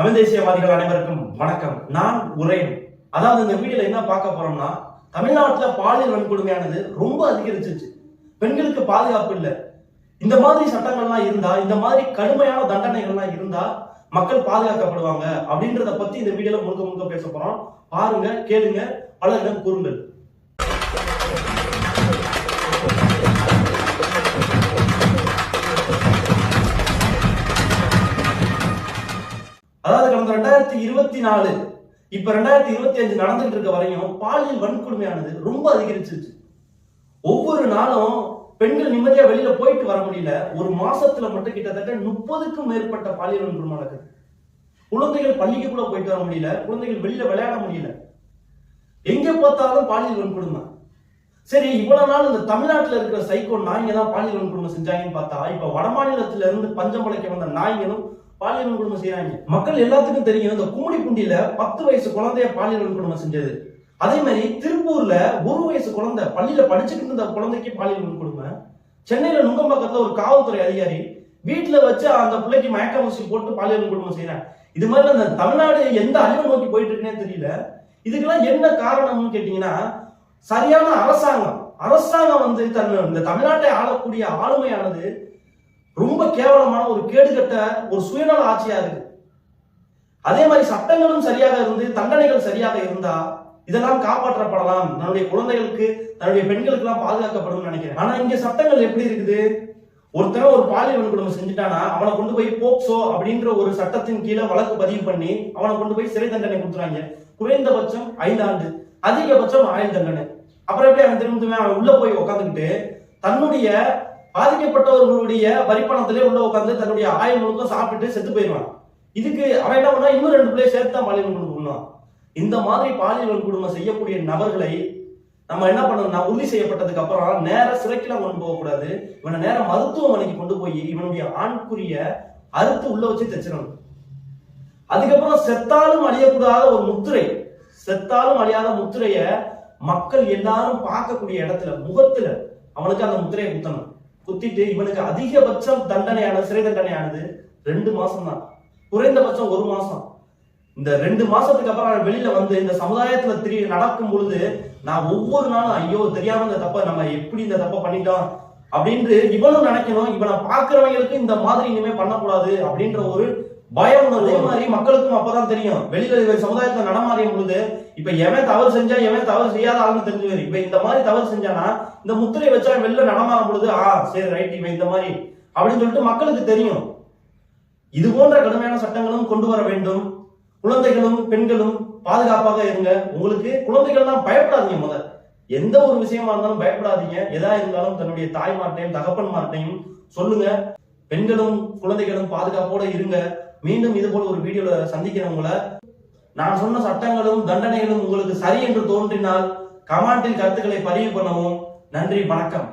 தமிழ் தேசியவாதிகள் அனைவருக்கும் வணக்கம். நான் உரையன் அதாவது இந்த வீடியோல என்ன பார்க்க போறோம்னா தமிழ்நாட்டுல பாலியல் வன்கொடுமையானது ரொம்ப அதிகரிச்சிருச்சு. பெண்களுக்கு பாதுகாப்பு இல்லை. இந்த மாதிரி சட்டங்கள்லாம் இருந்தா இந்த மாதிரி கடுமையான தண்டனைகள்லாம் இருந்தா மக்கள் பாதுகாக்கப்படுவாங்க அப்படின்றத பத்தி இந்த வீடியோல முழுக்க முழுக்க பேச போறோம். பாருங்க கேளுங்க பலரிடம் கூறுங்கள். கடந்த ரெண்டாயிரத்தி இருபத்தி நாலு இப்ப ரெண்டாயிரத்தி இருபத்தி அஞ்சு நடந்துட்டு இருக்க வரையும் பாலியல் வன்கொடுமையானது ரொம்ப அதிகரிச்சிருச்சு. ஒவ்வொரு நாளும் பெண்கள் நிம்மதியா வெளியில போயிட்டு வர முடியல. ஒரு மாசத்துல மட்டும் கிட்டத்தட்ட முப்பதுக்கும் மேற்பட்ட பாலியல் வன்கொடுமை நடக்குது. குழந்தைகள் பள்ளிக்கு கூட போயிட்டு வர முடியல. குழந்தைகள் வெளியில விளையாட முடியல. எங்க பார்த்தாலும் பாலியல் வன்கொடுமை. சரி இவ்வளவு நாள் இந்த தமிழ்நாட்டுல இருக்கிற சைக்கோ நாய்ங்க தான் பாலியல் வன்கொடுமை செஞ்சாங்கன்னு பார்த்தா இப்ப வடமாநிலத்துல இருந்து பஞ்சம் பழைக்க வந்த நாய்களும் பாலியல் வன்கொடுமை செய்யறாங்க மக்கள் எல்லாத்துக்கும் தெரியும் இந்த கும்மிடி குண்டியில பத்து வயசு குழந்தைய பாலியல் வன்கொடுமை செஞ்சது. அதே மாதிரி திருப்பூர்ல ஒரு வயசு குழந்தை பள்ளியில படிச்சுட்டு இருந்த குழந்தைக்கு பாலியல் வன்கொடுமை சென்னையில நுங்கம்பாக்கத்துல ஒரு காவல்துறை அதிகாரி வீட்டுல வச்சு அந்த பிள்ளைக்கு மயக்க ஊசி போட்டு பாலியல் வன்கொடுமை செய்யறாங்க இது மாதிரி அந்த தமிழ்நாடு எந்த அழிவு நோக்கி போயிட்டு இருக்குன்னே தெரியல. இதுக்கெல்லாம் என்ன காரணம்னு கேட்டீங்கன்னா சரியான அரசாங்கம். அரசாங்கம் வந்து தன் இந்த தமிழ்நாட்டை ஆளக்கூடிய ஆளுமையானது ரொம்ப கேவலமான ஒரு கேடுகட்ட ஒரு சுயநல ஆட்சியா இருக்கு அதே மாதிரி சட்டங்களும் சரியாக இருந்து தண்டனைகள் சரியாக இருந்தா இதெல்லாம் காப்பாற்றப்படலாம். தன்னுடைய குழந்தைகளுக்கு தன்னுடைய பெண்களுக்கு எல்லாம் பாதுகாக்கப்படும் நினைக்கிறேன். ஆனா இங்க சட்டங்கள் எப்படி இருக்குது? ஒருத்தன் ஒரு பாலியல் வன்கொடுமை செஞ்சுட்டானா அவனை கொண்டு போய் போக்சோ அப்படின்ற ஒரு சட்டத்தின் கீழே வழக்கு பதிவு பண்ணி அவனை கொண்டு போய் சிறை தண்டனை கொடுத்துறாங்க. குறைந்தபட்சம் ஐந்தாண்டு அதிகபட்சம் ஆயுள் தண்டனை. அப்புறம் எப்படி அவன் திரும்ப அவன் உள்ள போய் உட்காந்துக்கிட்டு தன்னுடைய பாதிக்கப்பட்டவர்களுடைய வரிப்பணத்திலே உள்ள உட்காந்து தன்னுடைய ஆயுள் முழுக்க சாப்பிட்டு செத்து போயிடுவான் இதுக்கு அவன் என்ன பண்ணா இன்னும் ரெண்டு பிள்ளைய சேர்த்து தான் பாலியல் வன்கொடுமை இந்த மாதிரி பாலியல் வன்கொடுமை செய்யக்கூடிய நபர்களை நம்ம என்ன பண்ணணும்னா உறுதி செய்யப்பட்டதுக்கு அப்புறம் நேர சிறைக்குல கொண்டு போகக்கூடாது. இவனை நேரம் மருத்துவமனைக்கு கொண்டு போய் இவனுடைய ஆண்குறிய அறுத்து உள்ள வச்சு தைச்சிடணும். அதுக்கப்புறம் செத்தாலும் அழியக்கூடாத ஒரு முத்திரை. செத்தாலும் அழியாத முத்திரைய மக்கள் எல்லாரும் பார்க்கக்கூடிய இடத்துல முகத்துல அவனுக்கு அந்த முத்திரையை குத்தணும். குத்திட்டு இவனுக்கு அதிகபட்சம் தண்டனையான சிறை தண்டனையானது ரெண்டு மாசம் தான் குறைந்தபட்சம் ஒரு மாசம். இந்த ரெண்டு மாசத்துக்கு அப்புறம் வெளியில வந்து இந்த சமுதாயத்துல திரி நடக்கும் பொழுது நான் ஒவ்வொரு நாளும் ஐயோ தெரியாம இந்த தப்ப நம்ம எப்படி இந்த தப்ப பண்ணிட்டோம் அப்படின்ட்டு இவனும் நினைக்கணும். இவனை பாக்குறவங்களுக்கு இந்த மாதிரி இனிமே பண்ணக்கூடாது அப்படின்ற ஒரு பயம் அதே மாதிரி மக்களுக்கும் அப்பதான் தெரியும். வெளியில இவன் சமுதாயத்துல நடமாறியும் பொழுது இப்ப எவன் தவறு செஞ்சா எவன் தவறு செய்யாத ஆளுன்னு தெரிஞ்சு இப்ப இந்த மாதிரி தவறு செஞ்சானா இந்த முத்திரை வச்சா வெளில நடமாறும் பொழுது ஆ சரி ரைட் இவன் இந்த மாதிரி அப்படின்னு சொல்லிட்டு மக்களுக்கு தெரியும். இது போன்ற கடுமையான சட்டங்களும் கொண்டு வர வேண்டும். குழந்தைகளும் பெண்களும் பாதுகாப்பாக இருங்க. உங்களுக்கு குழந்தைகள் தான் பயப்படாதீங்க முதல் எந்த ஒரு விஷயமா இருந்தாலும் பயப்படாதீங்க. எதா இருந்தாலும் தன்னுடைய தாய்மார்ட்டையும் தகப்பன்மார்ட்டையும் சொல்லுங்க. பெண்களும் குழந்தைகளும் பாதுகாப்போட இருங்க. மீண்டும் இது போல ஒரு வீடியோல சந்திக்கிறவங்கள நான் சொன்ன சட்டங்களும் தண்டனைகளும் உங்களுக்கு சரி என்று தோன்றினால் கமாண்டில் கருத்துக்களை பதிவு பண்ணவும் நன்றி வணக்கம்.